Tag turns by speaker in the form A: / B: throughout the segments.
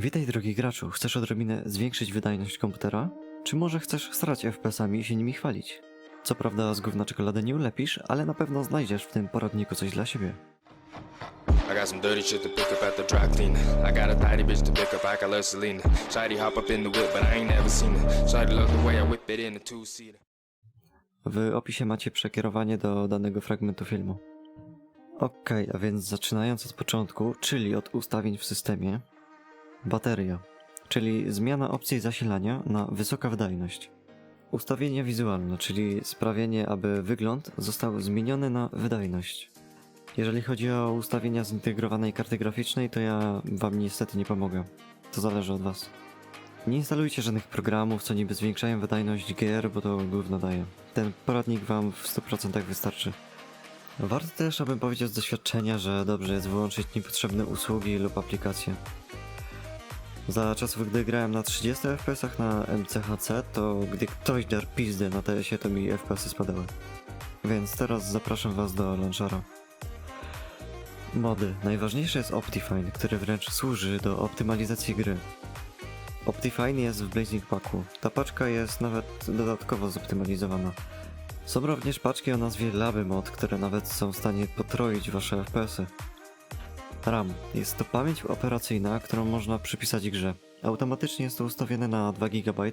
A: Witaj drogi graczu, chcesz odrobinę zwiększyć wydajność komputera? Czy może chcesz starać FPS-ami i się nimi chwalić? Co prawda z gówna czekoladę nie ulepisz, ale na pewno znajdziesz w tym poradniku coś dla siebie.
B: I got some dirty shit to pick up at the dry cleaner. I got a tidy bitch to pick up, I got love Selena. Shady hop up in the whip, but I ain't never seen her. Shady love the way I whip it in two-seater.
A: W opisie macie przekierowanie do danego fragmentu filmu. Okej, a więc zaczynając od początku, czyli od ustawień w systemie. Bateria, czyli zmiana opcji zasilania na wysoka wydajność. Ustawienia wizualne, czyli sprawienie, aby wygląd został zmieniony na wydajność. Jeżeli chodzi o ustawienia zintegrowanej karty graficznej, to ja wam niestety nie pomogę. To zależy od was. Nie instalujcie żadnych programów, co niby zwiększają wydajność gier, bo to gówno daje. Ten poradnik wam w 100% wystarczy. Warto też, abym powiedział z doświadczenia, że dobrze jest wyłączyć niepotrzebne usługi lub aplikacje. Za czasów, gdy grałem na 30 FPS na MCHC, to gdy ktoś dar pizdę na TS-ie, to mi FPS-y spadały. Więc teraz zapraszam was do launchera. Mody. Najważniejszy jest Optifine, który wręcz służy do optymalizacji gry. Optifine jest w Blazing Packu. Ta paczka jest nawet dodatkowo zoptymalizowana. Są również paczki o nazwie Laby Mod, które nawet są w stanie potroić wasze FPS-y. RAM. Jest to pamięć operacyjna, którą można przypisać grze. Automatycznie jest to ustawione na 2 GB.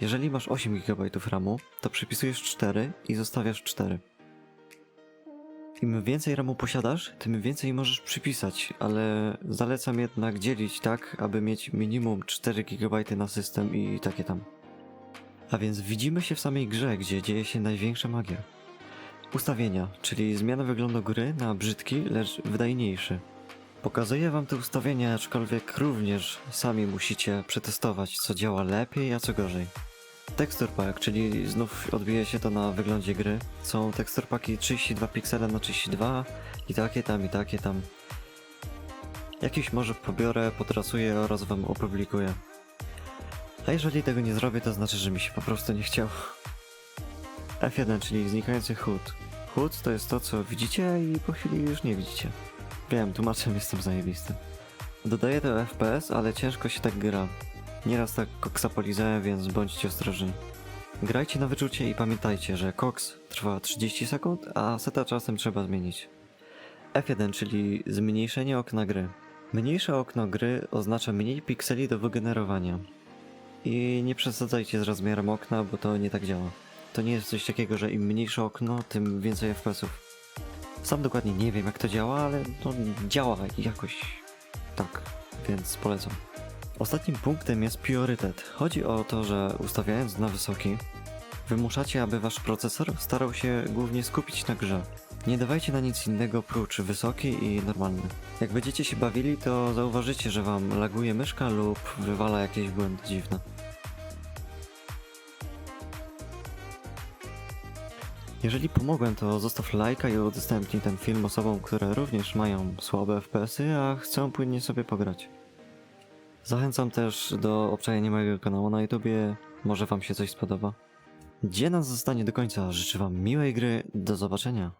A: Jeżeli masz 8 GB RAMu, to przypisujesz 4 i zostawiasz 4. Im więcej RAMu posiadasz, tym więcej możesz przypisać, ale zalecam jednak dzielić tak, aby mieć minimum 4 GB na system i takie tam. A więc widzimy się w samej grze, gdzie dzieje się największa magia. Ustawienia, czyli zmiana wyglądu gry na brzydki, lecz wydajniejszy. Pokazuję wam te ustawienia, aczkolwiek również sami musicie przetestować, co działa lepiej, a co gorzej. Texture Pack, czyli znów odbije się to na wyglądzie gry. Są texture paki 32 piksele na 32 i takie tam, i takie tam. Jakiś może pobiorę, potrasuję oraz wam opublikuję. A jeżeli tego nie zrobię, to znaczy, że mi się po prostu nie chciało. F1, czyli znikający HUD. HUD to jest to, co widzicie i po chwili już nie widzicie. Wiem, tłumaczem jestem zajebisty. Dodaję to FPS, ale ciężko się tak gra. Nieraz tak koksa polizałem, więc bądźcie ostrożni. Grajcie na wyczucie i pamiętajcie, że koks trwa 30 sekund, a seta czasem trzeba zmienić. F1, czyli zmniejszenie okna gry. Mniejsze okno gry oznacza mniej pikseli do wygenerowania. I nie przesadzajcie z rozmiarem okna, bo to nie tak działa. To nie jest coś takiego, że im mniejsze okno, tym więcej FPS-ów. Sam dokładnie nie wiem jak to działa, ale no działa jakoś tak, więc polecam. Ostatnim punktem jest priorytet. Chodzi o to, że ustawiając na wysoki, wymuszacie, aby wasz procesor starał się głównie skupić na grze. Nie dawajcie na nic innego prócz wysoki i normalny. Jak będziecie się bawili, to zauważycie, że wam laguje myszka lub wywala jakieś błędy dziwne. Jeżeli pomogłem, to zostaw lajka i udostępnij ten film osobom, które również mają słabe FPS-y, a chcą płynnie sobie pograć. Zachęcam też do obczajenia mojego kanału na YouTubie, może wam się coś spodoba. Gdzie nas zostanie do końca, życzę wam miłej gry, do zobaczenia.